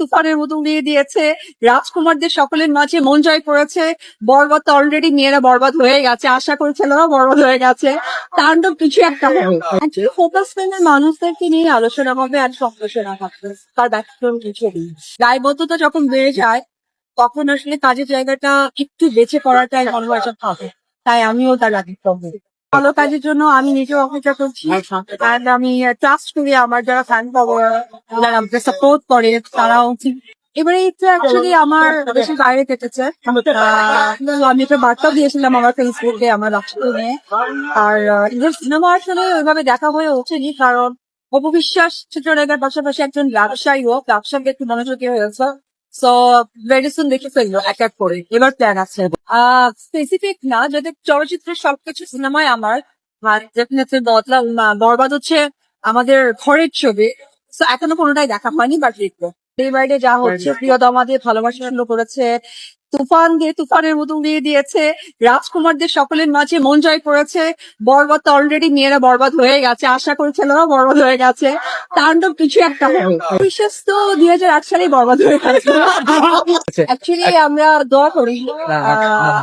তুফানের মতো উড়িয়ে দিয়েছে। রাজকুমারদের সকলের মাঝে মন জয় করেছে। বরবাদ তো অলরেডি মেয়েরা বরবাদ হয়ে গেছে। আশা করি ছেলেরাও বরবাদ হয়ে গেছে। তাণ্ডব কিছু একটা হবে ফিল্মের মানুষদেরকে নিয়ে আলোচনা হবে আর সমালোচনা হবে। তার ব্যতিক্রম কিছু নেই। দায়বদ্ধতা যখন বেড়ে যায়, তখন আসলে কাজের জায়গাটা একটু বেঁচে পড়াটাই কনভার্সন হবে। তাই আমিও তার ব্যতিক্রম। ভালো কাজের জন্য আমি নিজেও অপেক্ষা করছি। And আমি ট্রাস্ট করি আমার যারা ফ্যান পাওয়ার যারা আমাকে সাপোর্ট করে, তারাও এবারে এটা অ্যাকচুয়ালি আমার বেশি বাইরে কেটেছে। আমি একটা বার্তা দিয়েছিলাম আমার ফেসবুকে আমার রাষ্ট্র নিয়ে আর ঈদের সিনেমা আসলে ওইভাবে দেখা হয়ে ওঠেনি, কারণ অপবিশ্বাস চিত্রনায়কের পাশাপাশি একজন ব্যবসায়ীও ব্যবসাকে একটু মনোযোগী হয়েছে সো মেডিসিন সুন দেখে ফেলল এক এক করে। এবার প্ল্যান আছে। স্পেসিফিক না যদি চলচ্চিত্রের সবকিছু সিনেমায় আমার ডেফিনেটলি বদলাম বরবাদ হচ্ছে আমাদের ঘরের ছবি। তো এখনও কোনোটাই দেখা হয়নি বাট দেখব। ডে বাই ডে যা হচ্ছে প্রিয়তমাদের ভালোবাসা শুরু করেছে। তুফান দিয়ে তুফানের মতো উড়িয়ে দিয়েছে। রাজকুমারদের সকলের মাঝে মন জয় করেছে। বরবাদ তো অলরেডি মেয়েরা বরবাদ হয়ে গেছে। আশা করি ছেলেরাও বরবাদ হয়ে গেছে। তাণ্ডব কিছু একটা হবে। বিশেষ তো দুই হাজার আট সালেই বরবাদ হয়ে গেছে। অ্যাকচুয়ালি আমরা দোয়া করি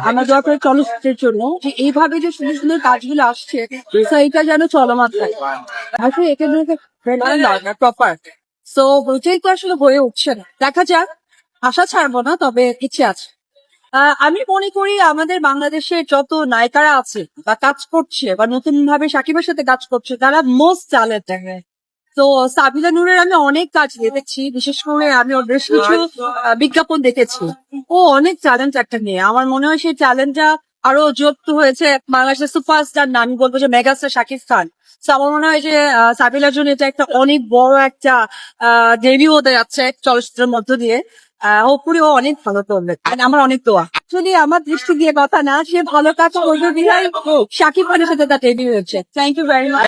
আমরা দোয়া করি চলচ্চিত্রের জন্য যে এইভাবে যে সুন্দর সুন্দর কাজগুলো আসছে এটা যেন চলমান থাকে। আসলে এখানে প্রপার সো তো আসলে হয়ে উঠছে না। দেখা যাক আশা ছাড়বো না তবে ইচ্ছে আছে। আমি মনে করি আমাদের বাংলাদেশে যত নায়িকারা আছে বা কাজ করছে বা নতুন ভাবে সাকিবের সাথে কাজ করছে তারা মোস্ট ট্যালেন্টেড তো সাবিলা নূরের আমি অনেক কাজ দেখেছি বিশেষ করে আমি ওর বেশ কিছু বিজ্ঞাপন দেখেছি। ও অনেক ট্যালেন্ট একটা মেয়ে। আমার মনে হয় সেই ট্যালেন্টটা আরও যুক্ত হয়েছে বাংলাদেশের সুপারস্টার না আমি বলব যে মেগাস্টার শাকিব খান। তো আমার মনে হয় যে সাবিলার জন্য এটা একটা অনেক বড় একটা আহ ডেবিউ হতে যাচ্ছে চলচ্চিত্রের মধ্য দিয়ে। ও অনেক ভালো করবে আর আমার অনেক দোয়া। অ্যাকচুয়ালি আমার দৃষ্টি দিয়ে কথা না, সে ভালো কাজ করবে বিধায় সাকিব খানের সাথে তার ডেবিউ হচ্ছে থ্যাংক ইউ ভেরি মাচ